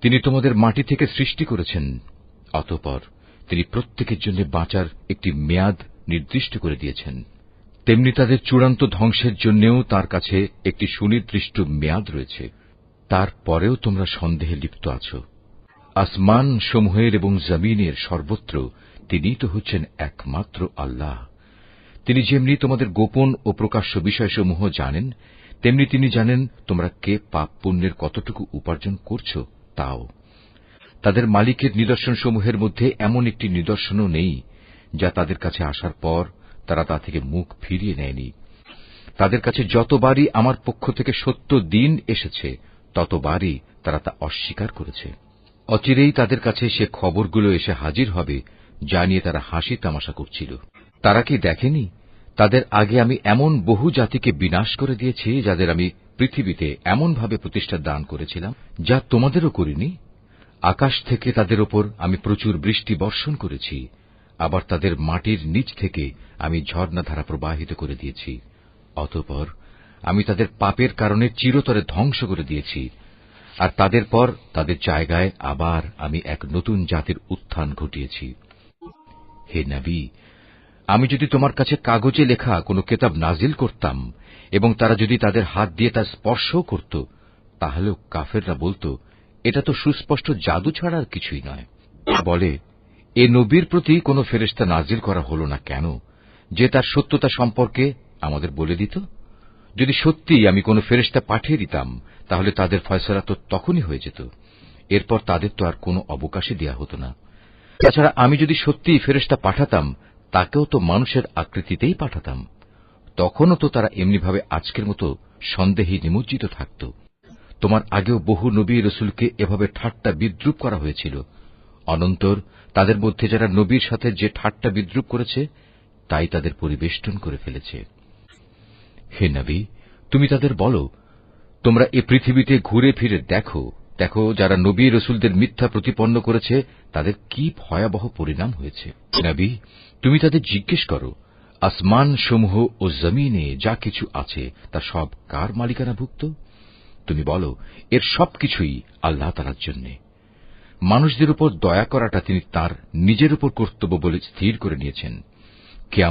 তিনি তোমাদের মাটি থেকে সৃষ্টি করেছেন, অতঃপর তিনি প্রত্যেকের জন্য বাঁচার একটি মেয়াদ নির্দিষ্ট করে দিয়েছেন। তেমনি তাদের চূড়ান্ত ধ্বংসের জন্যেও তার কাছে একটি সুনির্দিষ্ট মেয়াদ রয়েছে। তার পরেও তোমরা সন্দেহে লিপ্ত আছো। আসমান সমূহের এবং জমিনের সর্বত্র তিনিই তো হচ্ছেন একমাত্র আল্লাহ। তিনি যেমনি তোমাদের গোপন ও প্রকাশ্য বিষয়সমূহ জানেন, তেমনি তিনি জানেন তোমরা কে পাপ পুণ্যের কতটুকু উপার্জন করছ তাও। তাদের মালিকের নিদর্শনসমূহের মধ্যে এমন একটি নিদর্শনও নেই, যা তাদের কাছে আসার পর তারা তা থেকে মুখ ফিরিয়ে নেয়নি। তাদের কাছে যতবারই আমার পক্ষ থেকে সত্য দিন এসেছে, ততবারই তারা তা অস্বীকার করেছে। অচিরেই তাদের কাছে সে খবরগুলো এসে হাজির হবে, যা নিয়ে তারা হাসি তামাশা করছিল। তারা কি দেখেনি? তাদের আগে আমি এমন বহু জাতিকে বিনাশ করে দিয়েছি, যাদের আমি পৃথিবীতে এমনভাবে প্রতিষ্ঠা দান করেছিলাম, যা তোমাদেরও করিনি। আকাশ থেকে তাদের ওপর আমি প্রচুর বৃষ্টি বর্ষণ করেছি, আবার তাদের মাটির নিচ থেকে আমি ঝর্ণাধারা প্রবাহিত করে দিয়েছি। অতঃপর আমি তাদের পাপের কারণে চিরতরে ধ্বংস করে দিয়েছি, আর তাদের পর তাদের জায়গায় আবার আমি এক নতুন জাতির উত্থান ঘটিয়েছি। হে নবী, আমি যদি তোমার কাছে কাগজে লেখা কোনো কেতাব নাজিল করতাম এবং তারা যদি তাদের হাত দিয়ে তা স্পর্শও করত, তাহলেও কাফেররা বলত, এটা তো সুস্পষ্ট জাদু ছাড়া আর কিছুই নয়। বলে, এ নবীর প্রতি কোনো ফেরেস্তা নাজিল করা হল না কেন? যে তার সত্যতা সম্পর্কে আমাদের বলে দিত? যদি সত্যিই আমি কোনো ফেরেস্তা পাঠিয়ে দিতাম, তাহলে তাদের ফয়সলা তো তখনই হয়ে যেত। এরপর তাদের তো আর কোনো অবকাশে দেওয়া হতো না। তাছাড়া আমি যদি সত্যিই ফেরেস্তা পাঠাতাম, তাকেও তো মানুষের আকৃতিতেই পাঠাতাম। তখনও তো তারা এমনিভাবে আজকের মতো সন্দেহে নিমজ্জিত থাকত। তোমার আগেও বহু নবী রসুলকে এভাবে ঠাট্টা বিদ্রুপ করা হয়েছিল। অনন্তর তাদের মধ্যে যারা নবীর সাথে যে ঠাট্টা বিদ্রুপ করেছে, তাই তাদের পরিবেষ্টন করে ফেলেছে। হে নবী, তুমি তাদের বলো, তোমরা এ পৃথিবীতে ঘুরে ফিরে দেখো দেখো যারা নবী রসুলদের মিথ্যা প্রতিপন্ন করেছে, তাদের কি ভয়াবহ পরিণাম হয়েছে। নবী, তুমি তাদের জিজ্ঞেস করো আসমান সমূহ ও জমিনে যা কিছু আছে, তা সব কার মালিকানাভুক্ত তুমি বলো, এর সবকিছুই আল্লাহ তালার জন্য। মানুষদের উপর দয়া করাটা তিনি তার নিজের উপর কর্তব্য বলে স্থির করে নিয়েছেন।